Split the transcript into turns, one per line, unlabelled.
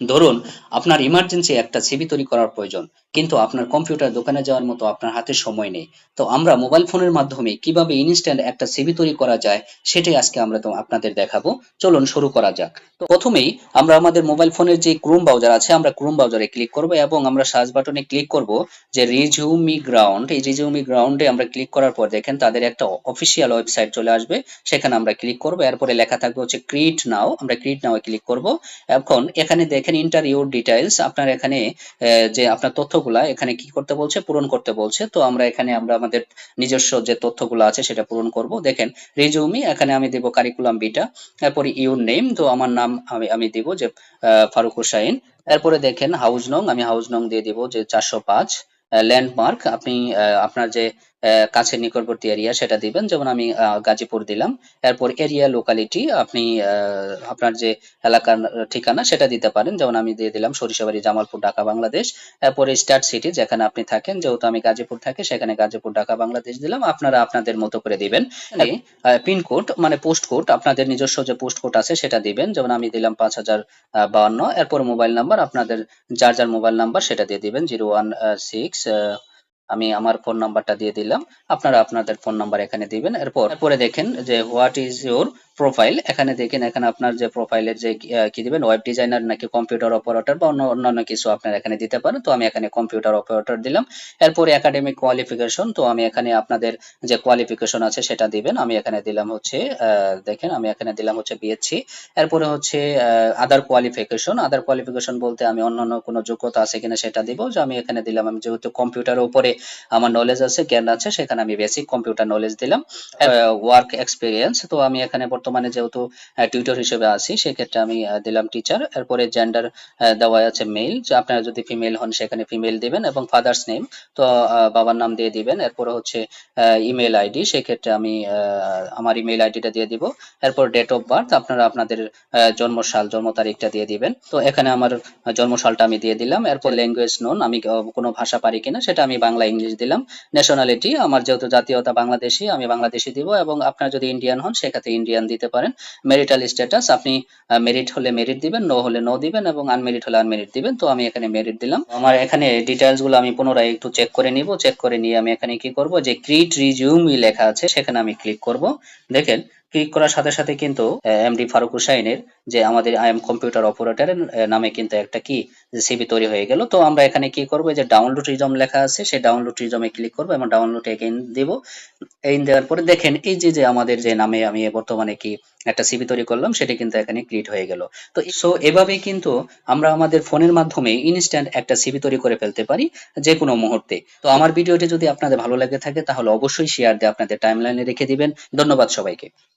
ধরুন আপনার ইমার্জেন্সি একটা সিবি তৈরি করার প্রয়োজন। কিন্তু আপনার কম্পিউটার দোকানে যাওয়ার মতো আপনার হাতে সময় নেই। তো আমরা মোবাইল ফোনের মাধ্যমে কীভাবে ইনস্ট্যান্ট একটা সিভি তৈরি করা যায়, সেটাই আজকে আমরা আপনাদের দেখাবো। চলুন শুরু করা যাক। তো প্রথমেই আমরা আমাদের মোবাইল ফোনের যে ক্রোম ব্রাউজার আছে, আমরা ক্রোম ব্রাউজারে ক্লিক করব এবং আমরা সার্চ বাটনে ক্লিক করব যে রিজিউমি গ্রাউন্ড এই রিজিউমি গ্রাউন্ডে আমরা ক্লিক করার পর দেখেন তাদের একটা অফিসিয়াল ওয়েবসাইট চলে আসবে। সেখানে আমরা ক্লিক করব। এরপরে লেখা থাকবে হচ্ছে ক্রিয়েট নাও আমরা ক্রিয়েট নাও ক্লিক করব। এখন এখানে দেখেন ইন্টার ইউর ডিটেইলস আপনার এখানে যে আপনার তথ্যগুলা এখানে কি করতে বলছে? পূরণ করতে বলছে। তো আমরা এখানে, আমরা আমাদের নিজস্ব যে তথ্যগুলো আছে সেটা পূরণ করব। দেখেন রিজিউমি এখানে আমি দেব কারিকুলাম বিটা তারপরে ইউর নেম তো আমার নাম আমি আমি দেব যে ফারুক হোসাইন। এরপরে দেখেন হাউস নং, আমি হাউস নং দিয়ে দিব যে চারশো পাঁচ ল্যান্ডমার্ক আপনি আপনার যে কাছের নিকটবর্তী এরিয়া সেটা দিবেন। যেমন আমি গাজীপুর দিলাম। এরপর এরিয়া লোকালিটি আপনি আপনার যে এলাকার ঠিকানা সেটা দিতে পারেন। যেমন আমি দিয়ে দিলাম সরিষাবাড়ি, জামালপুর, ঢাকা, বাংলাদেশ। এরপরে স্টার্ট সিটি যেখানে আপনি থাকেন, যেহেতু আমি গাজীপুর থাকি, সেখানে গাজীপুর, ঢাকা, বাংলাদেশ দিলাম। আপনারা আপনাদের মতো করে দিবেন। পিনকোড মানে পোস্ট কোড আপনাদের নিজস্ব যে পোস্ট কোড আছে সেটা দিবেন। যেমন আমি দিলাম পাঁচ হাজার বাউন্ন। এরপর মোবাইল নাম্বার আপনাদের যার যার মোবাইল নাম্বার সেটা দিয়ে দিবেন। জিরো ওয়ান সিক্স আমি আমার ফোন নাম্বারটা দিয়ে দিলাম। আপনারা আপনাদের ফোন নাম্বার এখানে দিবেন। এরপর, এরপরে দেখেন যে হোয়াট ইজ ইউর প্রোফাইল এখানে দেখেন, এখানে আপনার যে প্রোফাইলের যে কি- দিবেন ওয়েব ডিজাইনার নাকি কম্পিউটার অপারেটর বা অন্য, অন্যান্য কিছু আপনার এখানে দিতে পারেন। তো আমি এখানে কম্পিউটার অপারেটর দিলাম। এরপরে একাডেমিক কোয়ালিফিকেশন তো আমি এখানে আপনাদের যে কোয়ালিফিকেশন আছে সেটা দিবেন। আমি এখানে দিলাম হচ্ছে দেখেন, আমি এখানে দিলাম হচ্ছে বিএসসি এরপরে হচ্ছে আদার কোয়ালিফিকেশন আদার কোয়ালিফিকেশন বলতে আমি অন্যান্য কোনো যোগ্যতা আছে কিনা সেটা দিব। যে আমি এখানে দিলাম, আমি যেহেতু কম্পিউটারের উপরে আমার নলেজ আছে, জ্ঞান আছে, সেখানে আমি বেসিক কম্পিউটার নলেজ দিলাম। ওয়ার্ক এক্সপিরিয়েন্স তো আমি এখানে বর্তমানে যেহেতু টিউটর হিসেবে আছি সেক্ষেত্রে আমি দিলাম টিচার এরপরে জেন্ডার দেওয়া আছে মেল যে আপনারা যদি ফিমেল হন সেখানে ফিমেল দিবেন এবং ফাদার্স নেম তো বাবার নাম দিয়ে দিবেন। এরপরে হচ্ছে ইমেল আইডি সেক্ষেত্রে আমি আমার ইমেল আইডিটা দিয়ে দিব। এরপর ডেট অফ বার্থ আপনারা আপনাদের আহ, জন্ম তারিখটা দিয়ে দিবেন। তো এখানে আমার জন্ম সালটা আমি দিয়ে দিলাম। এরপর ল্যাঙ্গুয়েজ নন আমি কোনো ভাষা পারি কিনা সেটা আমি বাংলা ইংলিশ দিলাম। ন্যাশনালিটি আমার যেহেতু জাতীয়তা বাংলাদেশি আমি বাংলাদেশি দিব। এবং আপনারা যদি ইন্ডিয়ান হন সেক্ষেত্রে ইন্ডিয়ান দিতে পারেন। মেরিটাল স্ট্যাটাস আপনি মেরিট হলে মেরিট দিবেন নো হলে নো দিবেন এবং আনমেরিট হলে আনমেরিট দিবেন। তো আমি এখানে মেরিট দিলাম। আমার এখানে ডিটেলসগুলো আমি পুনরায় একটু চেক করে নিব। চেক করে নিয়ে আমি এখানে কি করব? যে ক্রিট রিজিউমি লেখা আছে, সেখানে আমি ক্লিক করব। দেখেন ক্লিক করার সাথে সাথে কিন্তু এমডি ফারুক হুসাইনের যে আমাদের আই এম কম্পিউটার অপারেটরের নামে কিন্তু একটা কি সিবি তৈরি হয়ে গেল। তো আমরা এখানে কি করব যে ডাউনলোড রিজম লেখা আছে, সেই ডাউনলোড রিজমে ক্লিক করব এবং ডাউনলোড এগেইন দিব। এই দেওয়ার পরে দেখেন, এই যে যে আমাদের যে নামে আমি বর্তমানে কি একটা সিবি তৈরি করলাম, সেটা কিন্তু এখানে ক্রিয়েট হয়ে গেল। তো সো এভাবেই কিন্তু আমরা আমাদের ফোনের মাধ্যমে ইনস্ট্যান্ট একটা সিবি তৈরি করে ফেলতে পারি যে কোনো মুহূর্তে। তো আমার ভিডিওটি যদি আপনাদের ভালো লাগে থাকে, তাহলে অবশ্যই শেয়ার দিয়ে আপনাদের টাইমলাইনে রেখে দিবেন। ধন্যবাদ সবাইকে।